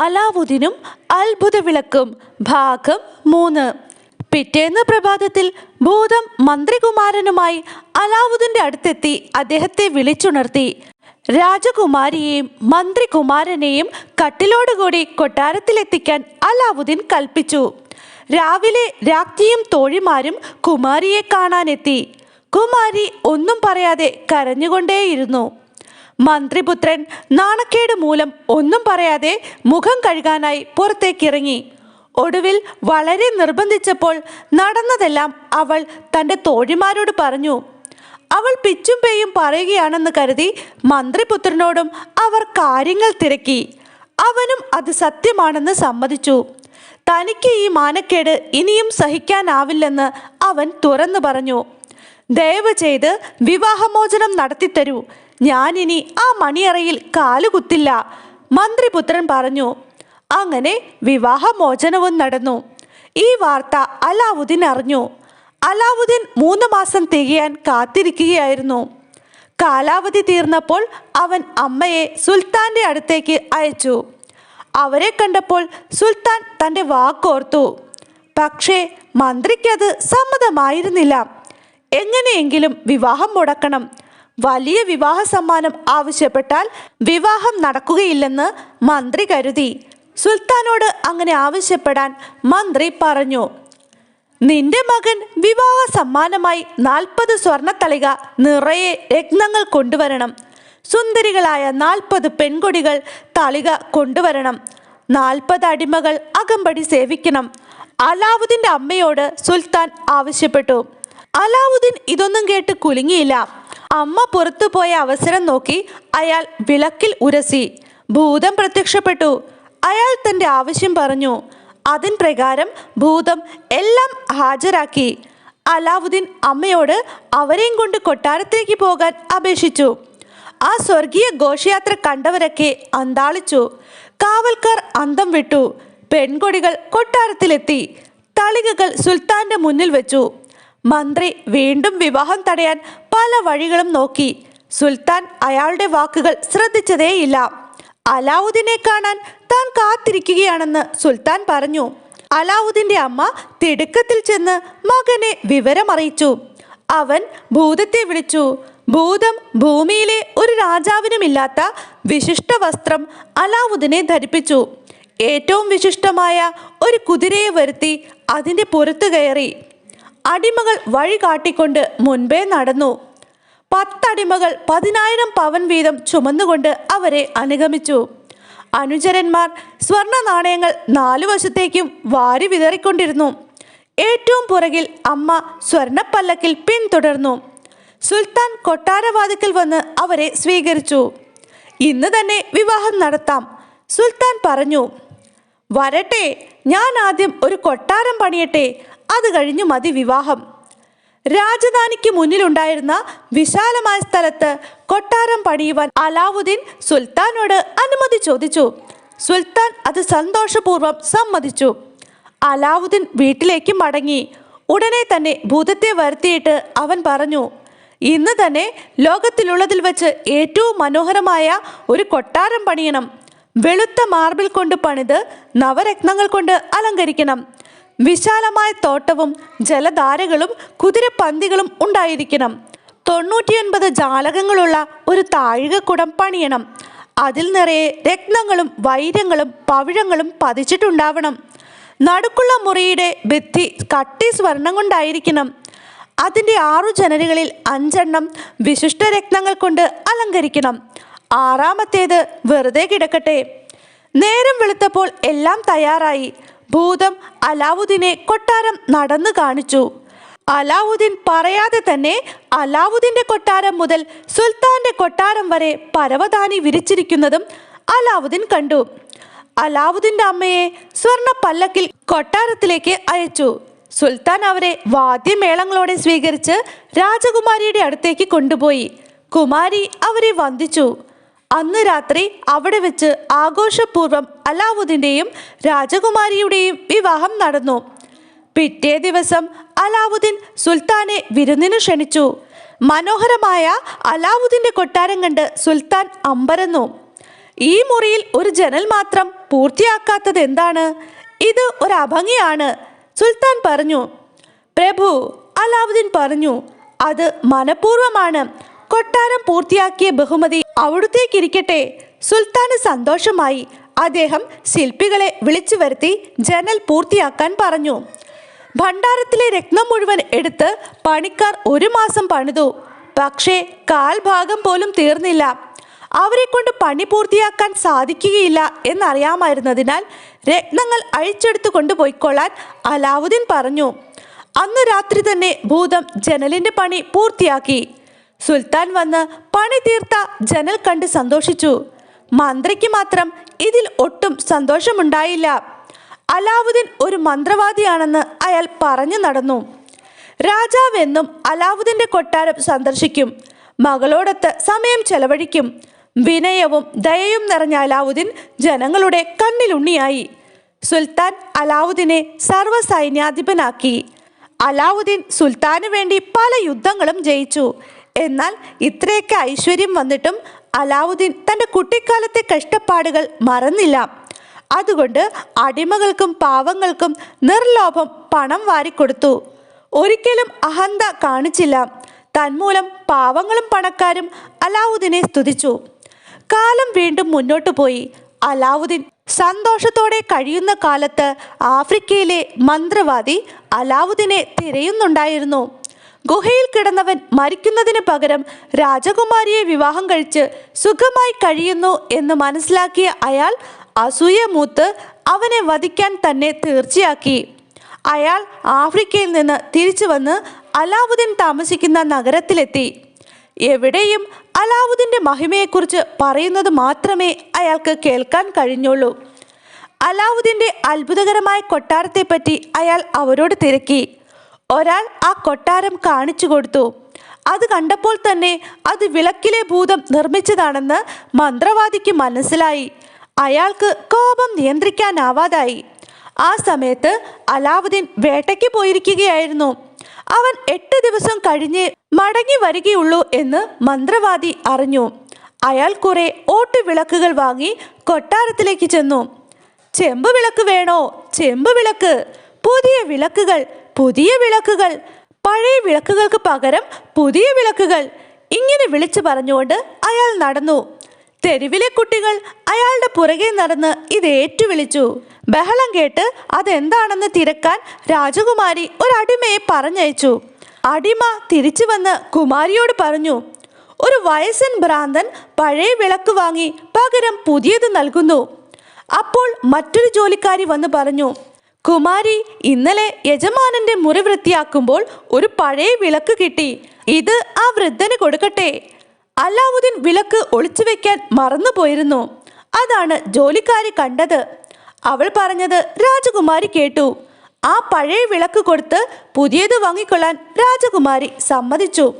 അലാവുദ്ദീനും അത്ഭുത വിളക്കും ഭാഗം മൂന്ന്. പിറ്റേന്ന് പ്രഭാതത്തിൽ ഭൂതം മന്ത്രികുമാരനുമായി അലാവുദ്ദീന്റെ അടുത്തെത്തി അദ്ദേഹത്തെ വിളിച്ചുണർത്തി. രാജകുമാരിയെയും മന്ത്രികുമാരനെയും കട്ടിലോടുകൂടി കൊട്ടാരത്തിലെത്തിക്കാൻ അലാവുദ്ദീൻ കൽപ്പിച്ചു. രാവിലെ രാജ്ഞിയും തോഴിമാരും കുമാരിയെ കാണാനെത്തി. കുമാരി ഒന്നും പറയാതെ കരഞ്ഞുകൊണ്ടേയിരുന്നു. മന്ത്രിപുത്രൻ നാണക്കേട് മൂലം ഒന്നും പറയാതെ മുഖം കഴുകാനായി പുറത്തേക്കിറങ്ങി. ഒടുവിൽ വളരെ നിർബന്ധിച്ചപ്പോൾ നടന്നതെല്ലാം അവൾ തന്റെ തോഴിമാരോട് പറഞ്ഞു. അവൾ പിച്ചും പേയും പറയുകയാണെന്ന് കരുതി മന്ത്രിപുത്രനോടും അവർ കാര്യങ്ങൾ തിരക്കി. അവനും അത് സത്യമാണെന്ന് സമ്മതിച്ചു. തനിക്ക് ഈ മാനക്കേട് ഇനിയും സഹിക്കാനാവില്ലെന്ന് അവൻ തുറന്നു പറഞ്ഞു. ദയവ് ചെയ്ത് വിവാഹമോചനം നടത്തിത്തരൂ. ഞാനിനി ആ മണിയറയിൽ കാലുകുത്തില്ല മന്ത്രിപുത്രൻ പറഞ്ഞു അങ്ങനെ വിവാഹമോചനവും നടന്നു. ഈ വാർത്ത അലാവുദ്ദീൻ അറിഞ്ഞു. അലാവുദ്ദീൻ മൂന്ന് മാസം തികയാൻ കാത്തിരിക്കുകയായിരുന്നു. കാലാവധി തീർന്നപ്പോൾ അവൻ അമ്മയെ സുൽത്താന്റെ അടുത്തേക്ക് അയച്ചു. അവരെ കണ്ടപ്പോൾ സുൽത്താൻ തന്റെ വാക്കോർത്തു പക്ഷേ മന്ത്രിക്കത് സമ്മതമായിരുന്നില്ല. എങ്ങനെയെങ്കിലും വിവാഹം മുടക്കണം. വലിയ വിവാഹ സമ്മാനം ആവശ്യപ്പെട്ടാൽ വിവാഹം നടക്കുകയില്ലെന്ന് മന്ത്രി കരുതി. സുൽത്താനോട് അങ്ങനെ ആവശ്യപ്പെടാൻ മന്ത്രി പറഞ്ഞു. നിന്റെ മകൻ വിവാഹ സമ്മാനമായി നാൽപ്പത് സ്വർണത്തളിക നിറയെ രത്നങ്ങൾ കൊണ്ടുവരണം. സുന്ദരികളായ നാൽപ്പത് പെൺകൊടികൾ തളിക കൊണ്ടുവരണം. നാൽപ്പത് അടിമകൾ അകമ്പടി സേവിക്കണം. അലാവുദ്ദീന്റെ അമ്മയോട് സുൽത്താൻ ആവശ്യപ്പെട്ടു. അലാവുദ്ദീൻ ഇതൊന്നും കേട്ട് കുലുങ്ങിയില്ല. അമ്മ പുറത്തു പോയ അവസരം നോക്കി അയാൾ വിളക്കിൽ ഉരസി. ഭൂതം പ്രത്യക്ഷപ്പെട്ടു. അയാൾ തന്റെ ആവശ്യം പറഞ്ഞു. അതിൻ പ്രകാരം ഭൂതം എല്ലാം ഹാജരാക്കി. അലാവുദ്ദീൻ അമ്മയോട് അവരെയും കൊണ്ട് കൊട്ടാരത്തിലേക്ക് പോകാൻ അപേക്ഷിച്ചു. ആ സ്വർഗീയ ഘോഷയാത്ര കണ്ടവരൊക്കെ അന്താളിച്ചു. കാവൽക്കാർ അന്തം വിട്ടു. പെൺകൊടികൾ കൊട്ടാരത്തിലെത്തി. തളികകൾ സുൽത്താന്റെ മുന്നിൽ വെച്ചു. മന്ത്രി വീണ്ടും വിവാഹം തടയാൻ പല വഴികളും നോക്കി സുൽത്താൻ അയാളുടെ വാക്കുകൾ ശ്രദ്ധിച്ചതേയില്ല. അലാവുദ്ദീനെ കാണാൻ താൻ കാത്തിരിക്കുകയാണെന്ന് സുൽത്താൻ പറഞ്ഞു. അലാവുദ്ദീന്റെ അമ്മ തിടുക്കത്തിൽ ചെന്ന് മകനെ വിവരമറിയിച്ചു. അവൻ ഭൂതത്തെ വിളിച്ചു. ഭൂതം ഭൂമിയിലെ ഒരു രാജാവിനുമില്ലാത്ത വിശിഷ്ട വസ്ത്രം അലാവുദ്ദീനെ ധരിപ്പിച്ചു. ഏറ്റവും വിശിഷ്ടമായ ഒരു കുതിരയെ വരുത്തി അതിന്റെ പുറത്തു കയറി. അടിമകൾ വഴി കാട്ടിക്കൊണ്ട് മുൻപേ നടന്നു. പത്തടിമകൾ പതിനായിരം പവൻ വീതം ചുമന്നുകൊണ്ട് അവരെ അനുഗമിച്ചു. അനുചരന്മാർ സ്വർണ നാണയങ്ങൾ നാലു വശത്തേക്കും വാരി വിതറിക്കൊണ്ടിരുന്നു. ഏറ്റവും പുറകിൽ അമ്മ സ്വർണപ്പല്ലക്കിൽ പിന്തുടർന്നു. സുൽത്താൻ കൊട്ടാരവാതിക്കൽ വന്ന് അവരെ സ്വീകരിച്ചു. ഇന്ന് തന്നെ വിവാഹം നടത്താം. സുൽത്താൻ പറഞ്ഞു വരട്ടെ ഞാൻ ആദ്യം ഒരു കൊട്ടാരം പണിയട്ടെ അത് കഴിഞ്ഞു മതി വിവാഹം. രാജധാനിക്ക് മുന്നിലുണ്ടായിരുന്ന വിശാലമായ സ്ഥലത്ത് കൊട്ടാരം പണിയുവാൻ അലാവുദ്ദീൻ സുൽത്താനോട് അനുമതി ചോദിച്ചു. സുൽത്താൻ അത് സന്തോഷപൂർവം സമ്മതിച്ചു. അലാവുദ്ദീൻ വീട്ടിലേക്ക് മടങ്ങി. ഉടനെ തന്നെ ഭൂതത്തെ വരുത്തിയിട്ട് അവൻ പറഞ്ഞു ഇന്ന് തന്നെ ലോകത്തിലുള്ളതിൽ വെച്ച് ഏറ്റവും മനോഹരമായ ഒരു കൊട്ടാരം പണിയണം. വെളുത്ത മാർബിൾ കൊണ്ട് പണിത് നവരത്നങ്ങൾ കൊണ്ട് അലങ്കരിക്കണം. വിശാലമായ തോട്ടവും ജലധാരകളും കുതിരപ്പന്തികളും ഉണ്ടായിരിക്കണം. തൊണ്ണൂറ്റിയൊൻപത് ജാലകങ്ങളുള്ള ഒരു താഴികക്കുടം പണിയണം. അതിൽ നിറയെ രത്നങ്ങളും വൈരങ്ങളും പവിഴങ്ങളും പതിച്ചിട്ടുണ്ടാവണം. നടുക്കുള്ള മുറിയുടെ ഭിത്തി കട്ടി സ്വർണം കൊണ്ടായിരിക്കണം. അതിന്റെ ആറു ജനലുകളിൽ അഞ്ചെണ്ണം വിശിഷ്ട രത്നങ്ങൾ കൊണ്ട് അലങ്കരിക്കണം. ആറാമത്തേത് വെറുതെ കിടക്കട്ടെ. നേരം വെളുത്തപ്പോൾ എല്ലാം തയ്യാറായി. ഭൂതം അലാവുദ്ദീനെ കൊട്ടാരം നടന്നു കാണിച്ചു. അലാവുദ്ദീൻ പറയാതെ തന്നെ അലാവുദ്ദീന്റെ കൊട്ടാരം മുതൽ സുൽത്താന്റെ കൊട്ടാരം വരെ പരവതാനി വിരിച്ചിരിക്കുന്നതും അലാവുദ്ദീൻ കണ്ടു. അലാവുദ്ദീന്റെ അമ്മയെ സ്വർണ പല്ലക്കിൽ കൊട്ടാരത്തിലേക്ക് അയച്ചു. സുൽത്താൻ അവരെ വാദ്യമേളങ്ങളോടെ സ്വീകരിച്ച് രാജകുമാരിയുടെ അടുത്തേക്ക് കൊണ്ടുപോയി. കുമാരി അവരെ വന്ദിച്ചു. അന്ന് രാത്രി അവിടെ വെച്ച് ആഘോഷപൂർവം അലാവുദ്ദീന്റെയും രാജകുമാരിയുടെയും വിവാഹം നടന്നു. പിറ്റേ ദിവസം അലാവുദ്ദീൻ സുൽത്താനെ വിരുന്നിനു ക്ഷണിച്ചു. മനോഹരമായ അലാവുദ്ദീന്റെ കൊട്ടാരം കണ്ട് സുൽത്താൻ അമ്പരന്നു. ഈ മുറിയിൽ ഒരു ജനൽ മാത്രം പൂർത്തിയാക്കാത്തത് എന്താണ്? ഇത് ഒരു അഭംഗിയാണ് സുൽത്താൻ പറഞ്ഞു. പ്രഭു അലാവുദ്ദീൻ പറഞ്ഞു അത് മനഃപൂർവമാണ്. കൊട്ടാരം പൂർത്തിയാക്കിയ ബഹുമതി അവിടുത്തേക്കിരിക്കട്ടെ. സുൽത്താന് സന്തോഷമായി അദ്ദേഹം ശില്പികളെ വിളിച്ചു വരുത്തി ജനൽ പൂർത്തിയാക്കാൻ പറഞ്ഞു. ഭണ്ഡാരത്തിലെ രത്നം മുഴുവൻ എടുത്ത് പണിക്കാർ ഒരു മാസം പണിതു. പക്ഷേ കാൽഭാഗം പോലും തീർന്നില്ല. അവരെ കൊണ്ട് പണി പൂർത്തിയാക്കാൻ സാധിക്കുകയില്ല എന്നറിയാമായിരുന്നതിനാൽ രത്നങ്ങൾ അഴിച്ചെടുത്തു കൊണ്ടുപോയിക്കൊള്ളാൻ അലാവുദ്ദീൻ പറഞ്ഞു. അന്ന് രാത്രി തന്നെ ഭൂതം ജനലിന്റെ പണി പൂർത്തിയാക്കി. സുൽത്താൻ വന്ന് പണി തീർത്ത ജനൽ കണ്ട് സന്തോഷിച്ചു. മന്ത്രിക്ക് മാത്രം ഇതിൽ ഒട്ടും സന്തോഷമുണ്ടായില്ല. അലാവുദ്ദീൻ ഒരു മന്ത്രവാദിയാണെന്ന് അയാൾ പറഞ്ഞു നടന്നു. രാജാവെന്നും അലാവുദ്ദീന്റെ കൊട്ടാരം സന്ദർശിക്കും. മകളോടൊത്ത് സമയം ചെലവഴിക്കും. വിനയവും ദയയും നിറഞ്ഞ അലാവുദ്ദീൻ ജനങ്ങളുടെ കണ്ണിലുണ്ണിയായി. സുൽത്താൻ അലാവുദ്ദീനെ സർവസൈന്യാധിപനാക്കി. അലാവുദ്ദീൻ സുൽത്താനു വേണ്ടി പല യുദ്ധങ്ങളും ജയിച്ചു. എന്നാൽ ഇത്രയൊക്കെ ഐശ്വര്യം വന്നിട്ടും അലാവുദ്ദീൻ തന്റെ കുട്ടിക്കാലത്തെ കഷ്ടപ്പാടുകൾ മറന്നില്ല. അതുകൊണ്ട് അടിമകൾക്കും പാവങ്ങൾക്കും നിർലോഭം പണം വാരിക്കൊടുത്തു. ഒരിക്കലും അഹന്ത കാണിച്ചില്ല. തന്മൂലം പാവങ്ങളും പണക്കാരും അലാവുദ്ദീനെ സ്തുതിച്ചു. കാലം വീണ്ടും മുന്നോട്ടു പോയി. അലാവുദ്ദീൻ സന്തോഷത്തോടെ കഴിയുന്ന കാലത്ത് ആഫ്രിക്കയിലെ മന്ത്രവാദി അലാവുദ്ദീനെ തിരയുന്നുണ്ടായിരുന്നു. ഗുഹയിൽ കിടന്നവൻ മരിക്കുന്നതിന് പകരം രാജകുമാരിയെ വിവാഹം കഴിച്ച് സുഖമായി കഴിയുന്നു എന്ന് മനസ്സിലാക്കിയ അയാൾ അസൂയ മൂത്ത് അവനെ വധിക്കാൻ തന്നെ തീർച്ചയാക്കി. അയാൾ ആഫ്രിക്കയിൽ നിന്ന് തിരിച്ചു വന്ന് അലാവുദ്ദീൻ താമസിക്കുന്ന നഗരത്തിലെത്തി. എവിടെയും അലാവുദ്ദീന്റെ മഹിമയെക്കുറിച്ച് പറയുന്നത് മാത്രമേ അയാൾക്ക് കേൾക്കാൻ കഴിഞ്ഞുള്ളൂ. അലാവുദ്ദീന്റെ അത്ഭുതകരമായ കൊട്ടാരത്തെപ്പറ്റി അയാൾ അവരോട് തിരക്കി. ഒരാൾ ആ കൊട്ടാരം കാണിച്ചു കൊടുത്തു. അത് കണ്ടപ്പോൾ തന്നെ അത് വിളക്കിലെ ഭൂതം നിർമ്മിച്ചതാണെന്ന് മന്ത്രവാദിക്ക് മനസ്സിലായി. അയാൾക്ക് കോപം നിയന്ത്രിക്കാനാവാതായി. ആ സമയത്ത് അലാവുദ്ദീൻ വേട്ടയ്ക്ക് പോയിരിക്കുകയായിരുന്നു. അവൻ എട്ട് ദിവസം കഴിഞ്ഞ് മടങ്ങി വരികയുള്ളൂ എന്ന് മന്ത്രവാദി അറിഞ്ഞു. അയാൾ കുറെ ഓട്ടുവിളക്കുകൾ വാങ്ങി കൊട്ടാരത്തിലേക്ക് ചെന്നു. ചെമ്പ് വിളക്ക് വേണോ? ചെമ്പ് വിളക്ക് പുതിയ വിളക്കുകൾ പുതിയ വിളക്കുകൾ. പഴയ വിളക്കുകൾക്ക് പകരം പുതിയ വിളക്കുകൾ. ഇങ്ങനെ വിളിച്ചു പറഞ്ഞുകൊണ്ട് അയാൾ നടന്നു. തെരുവിലെ കുട്ടികൾ അയാളുടെ പുറകെ നടന്ന് ഇത് ഏറ്റുവിളിച്ചു. ബഹളം കേട്ട് അതെന്താണെന്ന് തിരക്കാൻ രാജകുമാരി ഒരു അടിമയെ പറഞ്ഞയച്ചു. അടിമ തിരിച്ചു വന്ന് കുമാരിയോട് പറഞ്ഞു ഒരു വയസ്സൻ ഭ്രാന്തൻ പഴയ വിളക്ക് വാങ്ങി പകരം പുതിയത് നൽകുന്നു. അപ്പോൾ മറ്റൊരു ജോലിക്കാരി വന്ന് പറഞ്ഞു കുമാരി ഇന്നലെ യജമാനന്റെ മുറി വൃത്തിയാക്കുമ്പോൾ ഒരു പഴയ വിളക്ക് കിട്ടി. ഇത് ആ വൃദ്ധന് കൊടുക്കട്ടെ. അലാവുദ്ദീൻ വിളക്ക് ഒളിച്ചു വെക്കാൻ മറന്നുപോയിരുന്നു. അതാണ് ജോലിക്കാരി കണ്ടത്. അവൾ പറഞ്ഞത് രാജകുമാരി കേട്ടു. ആ പഴയ വിളക്ക് കൊടുത്ത് പുതിയത് വാങ്ങിക്കൊള്ളാൻ രാജകുമാരി സമ്മതിച്ചു.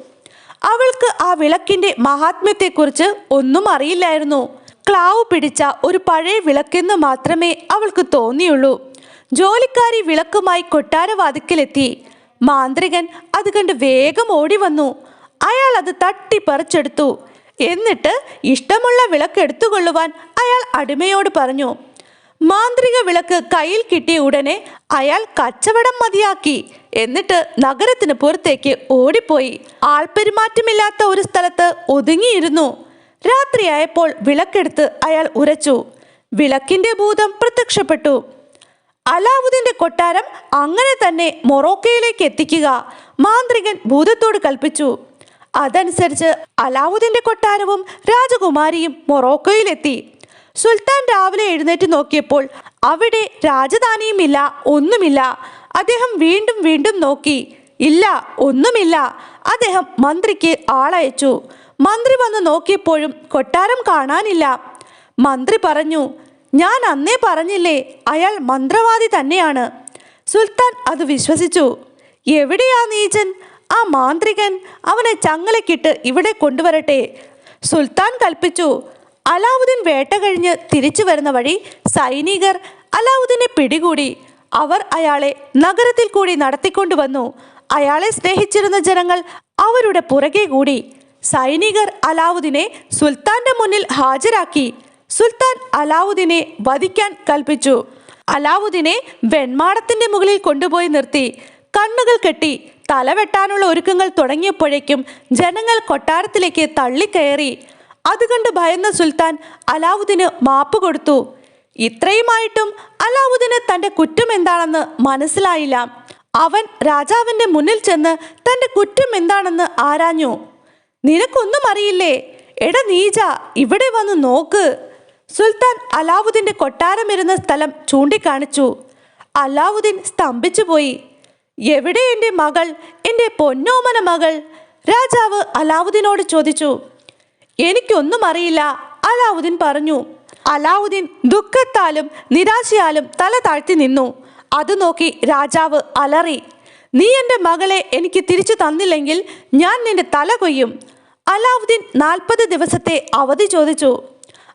അവൾക്ക് ആ വിളക്കിന്റെ മഹാത്മ്യത്തെക്കുറിച്ച് ഒന്നും അറിയില്ലായിരുന്നു. ക്ലാവ് പിടിച്ച ഒരു പഴയ വിളക്കെന്ന് മാത്രമേ അവൾക്ക് തോന്നിയുള്ളൂ. ജോലിക്കാരി വിളക്കുമായി കൊട്ടാരവാതിക്കലെത്തി. മാന്ത്രികൻ അത് കണ്ട് വേഗം ഓടി വന്നു. അയാൾ അത് തട്ടിപ്പറിച്ചെടുത്തു. എന്നിട്ട് ഇഷ്ടമുള്ള വിളക്ക് എടുത്തുകൊള്ളുവാൻ അയാൾ അടിമയോട് പറഞ്ഞു മാന്ത്രിക വിളക്ക് കയ്യിൽ കിട്ടിയ ഉടനെ അയാൾ കച്ചവടം മതിയാക്കി. എന്നിട്ട് നഗരത്തിന് പുറത്തേക്ക് ഓടിപ്പോയി. ആൾപെരുമാറ്റമില്ലാത്ത ഒരു സ്ഥലത്ത് ഒതുങ്ങിയിരുന്നു. രാത്രിയായപ്പോൾ വിളക്കെടുത്ത് അയാൾ ഉരച്ചു. വിളക്കിന്റെ ഭൂതം പ്രത്യക്ഷപ്പെട്ടു. അലാവുദ്ദീന്റെ കൊട്ടാരം അങ്ങനെ തന്നെ മൊറോക്കയിലേക്ക് എത്തിക്കുക. മാന്ത്രികൻ ഭൂതത്തോട് കൽപ്പിച്ചു. അതനുസരിച്ച് അലാവുദ്ദീന്റെ കൊട്ടാരവും രാജകുമാരിയും മൊറോക്കോയിലെത്തി. സുൽത്താൻ രാവിലെ എഴുന്നേറ്റ് നോക്കിയപ്പോൾ അവിടെ രാജധാനിയുമില്ല ഒന്നുമില്ല. അദ്ദേഹം വീണ്ടും വീണ്ടും നോക്കി. ഇല്ല ഒന്നുമില്ല. അദ്ദേഹം മന്ത്രിക്ക് ആളയച്ചു. മന്ത്രി വന്ന് നോക്കിയപ്പോഴും കൊട്ടാരം കാണാനില്ല. മന്ത്രി പറഞ്ഞു ഞാൻ അന്നേ പറഞ്ഞില്ലേ അയാൾ മന്ത്രവാദി തന്നെയാണ്. സുൽത്താൻ അത് വിശ്വസിച്ചു. എവിടെയാ നീചൻ? ആ മാന്ത്രികൻ അവനെ ചങ്ങലക്കിട്ട് ഇവിടെ കൊണ്ടുവരട്ടെ. സുൽത്താൻ കൽപ്പിച്ചു. അലാവുദ്ദീൻ വേട്ട കഴിഞ്ഞ് തിരിച്ചു വരുന്ന വഴി സൈനികർ അലാവുദ്ദീനെ പിടികൂടി. അവർ അയാളെ നഗരത്തിൽ കൂടി നടത്തിക്കൊണ്ടുവന്നു അയാളെ സ്നേഹിച്ചിരുന്ന ജനങ്ങൾ അവരുടെ പുറകെ കൂടി. സൈനികർ അലാവുദ്ദീനെ സുൽത്താന്റെ മുന്നിൽ ഹാജരാക്കി. സുൽത്താൻ അലാവുദ്ദീനെ വധിക്കാൻ കൽപ്പിച്ചു. അലാവുദ്ദീനെ വെൺമാടത്തിന്റെ മുകളിൽ കൊണ്ടുപോയി നിർത്തി. കണ്ണുകൾ കെട്ടി തലവെട്ടാനുള്ള ഒരുക്കങ്ങൾ തുടങ്ങിയപ്പോഴേക്കും ജനങ്ങൾ കൊട്ടാരത്തിലേക്ക് തള്ളിക്കയറി. അത് ഭയന്ന സുൽത്താൻ അലാവുദ്ദീന് മാപ്പ് കൊടുത്തു. ഇത്രയുമായിട്ടും അലാവുദ്ദീന് തന്റെ കുറ്റം എന്താണെന്ന് മനസ്സിലായില്ല. അവൻ രാജാവിന്റെ മുന്നിൽ ചെന്ന് തന്റെ കുറ്റം എന്താണെന്ന് ആരാഞ്ഞു. നിനക്കൊന്നും അറിയില്ലേ? എട നീജ ഇവിടെ വന്ന് നോക്ക്. സുൽത്താൻ അലാവുദ്ദീന്റെ കൊട്ടാരമിരുന്ന സ്ഥലം ചൂണ്ടിക്കാണിച്ചു. അലാവുദ്ദീൻ സ്തംഭിച്ചു പോയി എവിടെ എന്റെ മകൾ? എന്റെ പൊന്നോമന മകൾ? രാജാവ് അലാവുദ്ദീനോട് ചോദിച്ചു. എനിക്കൊന്നും അറിയില്ല അലാവുദ്ദീൻ പറഞ്ഞു. അലാവുദ്ദീൻ ദുഃഖത്താലും നിരാശയാലും തല താഴ്ത്തി നിന്നു. അത് നോക്കി രാജാവ് അലറി. നീ എന്റെ മകളെ എനിക്ക് തിരിച്ചു തന്നില്ലെങ്കിൽ ഞാൻ നിന്റെ തല കൊയ്യും അലാവുദ്ദീൻ നാൽപ്പത് ദിവസത്തെ അവധി ചോദിച്ചു.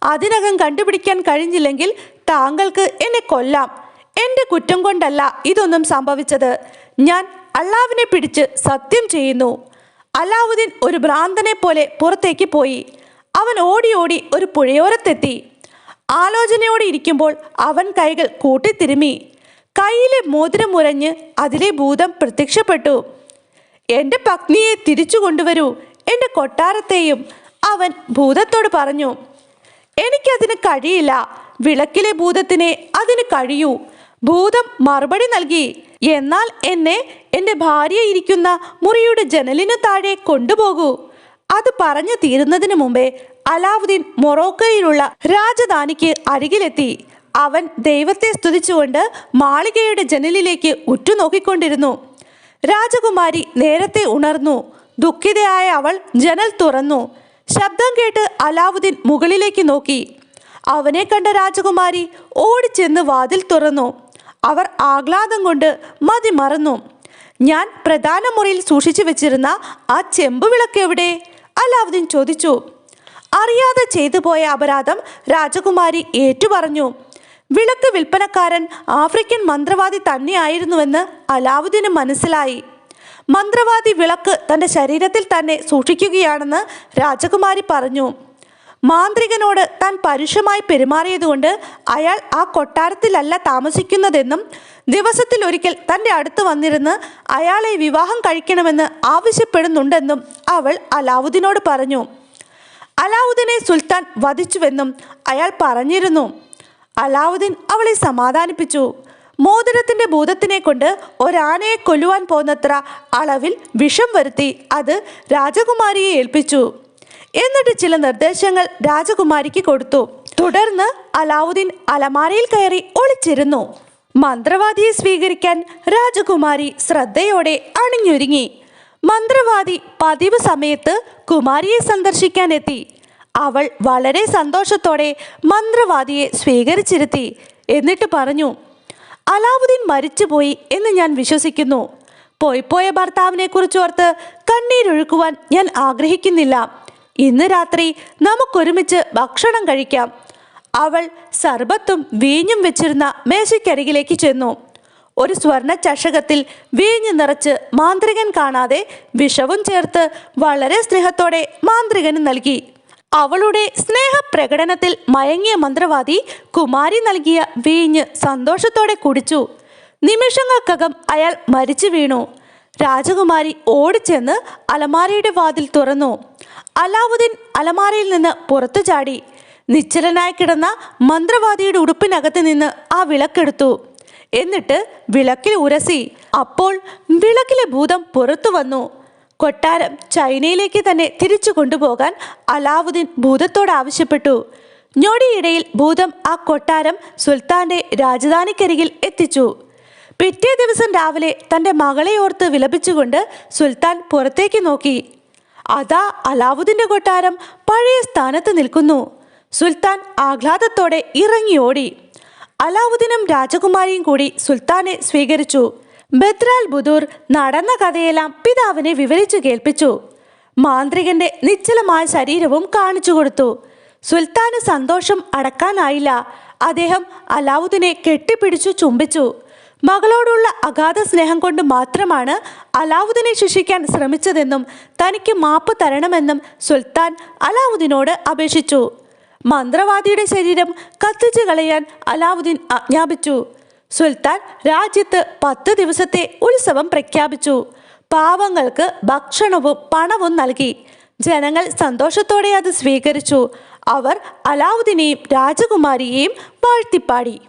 അതിനകം കണ്ടുപിടിക്കാൻ കഴിഞ്ഞില്ലെങ്കിൽ താങ്കൾക്ക് എന്നെ കൊല്ലാം. എന്റെ കുറ്റം കൊണ്ടല്ല ഇതൊന്നും സംഭവിച്ചത്. ഞാൻ അള്ളാവിനെ പിടിച്ച് സത്യം ചെയ്യുന്നു. അലാവുദ്ദീൻ ഒരു ഭ്രാന്തനെ പോലെ പുറത്തേക്ക് പോയി. അവൻ ഓടി ഓടി ഒരു പുഴയോരത്തെത്തി. ആലോചനയോടെ ഇരിക്കുമ്പോൾ അവൻ കൈകൾ കൂട്ടിത്തിരുമി. കയ്യിലെ മോതിരം മുരഞ്ഞ് അതിലെ ഭൂതം പ്രത്യക്ഷപ്പെട്ടു. എന്റെ പത്നിയെ തിരിച്ചു കൊണ്ടുവരൂ. എന്റെ കൊട്ടാരത്തെയും അവൻ ഭൂതത്തോട് പറഞ്ഞു. എനിക്കതിന് കഴിയില്ല. വിളക്കിലെ ഭൂതത്തിനെ അതിന് കഴിയൂ. ഭൂതം മറുപടി നൽകി എന്നാൽ എന്നെ എന്റെ ഭാര്യ ഇരിക്കുന്ന മുറിയുടെ ജനലിനു താഴെ കൊണ്ടുപോകൂ. അത് പറഞ്ഞു തീരുന്നതിന് മുമ്പേ അലാവുദ്ദീൻ മൊറോക്കോയിലുള്ള രാജധാനിക്ക് അരികിലെത്തി. അവൻ ദൈവത്തെ സ്തുതിച്ചുകൊണ്ട് മാളികയുടെ ജനലിലേക്ക് ഉറ്റുനോക്കിക്കൊണ്ടിരുന്നു. രാജകുമാരി നേരത്തെ ഉണർന്നു. ദുഃഖിതയായ അവൾ ജനൽ തുറന്നു. ശബ്ദം കേട്ട് അലാവുദ്ദീൻ മുകളിലേക്ക് നോക്കി. അവനെ കണ്ട രാജകുമാരി ഓടിച്ചെന്ന് വാതിൽ തുറന്നു. അവർ ആഹ്ലാദം കൊണ്ട് മതി മറന്നു. ഞാൻ പ്രധാന മുറിയിൽ സൂക്ഷിച്ചു വെച്ചിരുന്ന ആ ചെമ്പുവിളക്ക് എവിടെ? അലാവുദ്ദീൻ ചോദിച്ചു. അറിയാതെ ചെയ്തു പോയ അപരാധം രാജകുമാരി ഏറ്റുപറഞ്ഞു. വിളക്ക് വിൽപ്പനക്കാരൻ ആഫ്രിക്കൻ മന്ത്രവാദി തന്നെയായിരുന്നുവെന്ന് അലാവുദ്ദീന് മനസ്സിലായി. മന്ത്രവാദി വിളക്ക് തന്റെ ശരീരത്തിൽ തന്നെ സൂക്ഷിക്കുകയാണെന്ന് രാജകുമാരി പറഞ്ഞു. മാന്ത്രികനോട് താൻ പരുഷമായി പെരുമാറിയതുകൊണ്ട് അയാൾ ആ കൊട്ടാരത്തിലല്ല താമസിക്കുന്നതെന്നും ദിവസത്തിൽ ഒരിക്കൽ തന്റെ അടുത്ത് വന്നിരുന്ന് അയാളെ വിവാഹം കഴിക്കണമെന്ന് ആവശ്യപ്പെടുന്നുണ്ടെന്നും അവൾ അലാവുദ്ദീനോട് പറഞ്ഞു. അലാവുദ്ദീനെ സുൽത്താൻ വധിച്ചുവെന്നും അയാൾ പറഞ്ഞിരുന്നു. അലാവുദ്ദീൻ അവളെ സമാധാനിപ്പിച്ചു. മോതിരത്തിന്റെ ഭൂതത്തിനെ കൊണ്ട് ഒരാനയെ കൊല്ലുവാൻ പോന്നത്ര അളവിൽ വിഷം വരുത്തി അത് രാജകുമാരിയെ ഏൽപ്പിച്ചു. എന്നിട്ട് ചില നിർദ്ദേശങ്ങൾ രാജകുമാരിക്ക് കൊടുത്തു. തുടർന്ന് അലാവുദ്ദീൻ അലമാരയിൽ കയറി ഒളിച്ചിരുന്നു. മന്ത്രവാദിയെ സ്വീകരിക്കാൻ രാജകുമാരി ശ്രദ്ധയോടെ അണിഞ്ഞൊരുങ്ങി. മന്ത്രവാദി പതിവ് സമയത്ത് കുമാരിയെ സന്ദർശിക്കാൻ എത്തി. അവൾ വളരെ സന്തോഷത്തോടെ മന്ത്രവാദിയെ സ്വീകരിച്ചിരുത്തി. എന്നിട്ട് പറഞ്ഞു അലാവുദ്ദീൻ മരിച്ചുപോയി എന്ന് ഞാൻ വിശ്വസിക്കുന്നു. പോയിപ്പോയ ഭർത്താവിനെ കുറിച്ചോർത്ത് കണ്ണീരൊഴുക്കുവാൻ ഞാൻ ആഗ്രഹിക്കുന്നില്ല. ഇന്ന് രാത്രി നമുക്കൊരുമിച്ച് ഭക്ഷണം കഴിക്കാം. അവൾ സർബത്തും വീഞ്ഞും വെച്ചിരുന്ന മേശയ്ക്കരികിലേക്ക് ചെന്നു. ഒരു സ്വർണ ചഷകത്തിൽ വീഞ്ഞ് നിറച്ച് മാന്ത്രികൻ കാണാതെ വിഷവും ചേർത്ത് വളരെ സ്നേഹത്തോടെ മാന്ത്രികന് നൽകി. അവളുടെ സ്നേഹപ്രകടനത്തിൽ മയങ്ങിയ മന്ത്രവാദി കുമാരി നൽകിയ വീഞ്ഞ് സന്തോഷത്തോടെ കുടിച്ചു. നിമിഷങ്ങൾക്കകം അയാൾ മരിച്ചു വീണു. രാജകുമാരി ഓടിച്ചെന്ന് അലമാരയുടെ വാതിൽ തുറന്നു. അലാവുദ്ദീൻ അലമാരയിൽ നിന്ന് പുറത്തു ചാടി. നിശ്ചലനായി കിടന്ന മന്ത്രവാദിയുടെ ഉടുപ്പിനകത്ത് നിന്ന് ആ വിളക്കെടുത്തു. എന്നിട്ട് വിളക്കിൽ ഉരസി. അപ്പോൾ വിളക്കിലെ ഭൂതം പുറത്തു വന്നു. കൊട്ടാരം ചൈനയിലേക്ക് തന്നെ തിരിച്ചു കൊണ്ടുപോകാൻ അലാവുദ്ദീൻ ഭൂതത്തോട് ആവശ്യപ്പെട്ടു. ഞൊടിയിടയിൽ ഭൂതം ആ കൊട്ടാരം സുൽത്താന്റെ രാജധാനിക്കരികിൽ എത്തിച്ചു. പിറ്റേ ദിവസം രാവിലെ തന്റെ മകളെ ഓർത്ത് വിലപിച്ചുകൊണ്ട് സുൽത്താൻ പുറത്തേക്ക് നോക്കി. അതാ അലാവുദ്ദീന്റെ കൊട്ടാരം പഴയ സ്ഥാനത്ത് നിൽക്കുന്നു. സുൽത്താൻ ആഹ്ലാദത്തോടെ ഇറങ്ങി ഓടി. അലാവുദ്ദീനും രാജകുമാരിയും കൂടി സുൽത്താനെ സ്വീകരിച്ചു. ബദ്രാൽ ബുദൂർ നടന്ന കഥയെല്ലാം പിതാവിനെ വിവരിച്ചു കേൾപ്പിച്ചു. മാന്ത്രികന്റെ നിശ്ചലമായ ശരീരവും കാണിച്ചു കൊടുത്തു. സുൽത്താന് സന്തോഷം അടക്കാനായില്ല. അദ്ദേഹം അലാവുദ്ദീനെ കെട്ടിപ്പിടിച്ചു ചുംബിച്ചു. മകളോടുള്ള അഗാധ സ്നേഹം കൊണ്ട് മാത്രമാണ് അലാവുദ്ദീനെ ശിക്ഷിക്കാൻ ശ്രമിച്ചതെന്നും തനിക്ക് മാപ്പ് തരണമെന്നും സുൽത്താൻ അലാവുദ്ദീനോട് അപേക്ഷിച്ചു. മന്ത്രവാദിയുടെ ശരീരം കത്തിച്ചു കളയാൻ അലാവുദ്ദീൻ ആജ്ഞാപിച്ചു. സുൽത്താൻ രാജ്യത്ത് പത്ത് ദിവസത്തെ ഉത്സവം പ്രഖ്യാപിച്ചു. പാവങ്ങൾക്ക് ഭക്ഷണവും പണവും നൽകി. ജനങ്ങൾ സന്തോഷത്തോടെ അത് സ്വീകരിച്ചു. അവർ അലാവുദ്ദീനെയും രാജകുമാരിയെയും വാഴ്ത്തിപ്പാടി.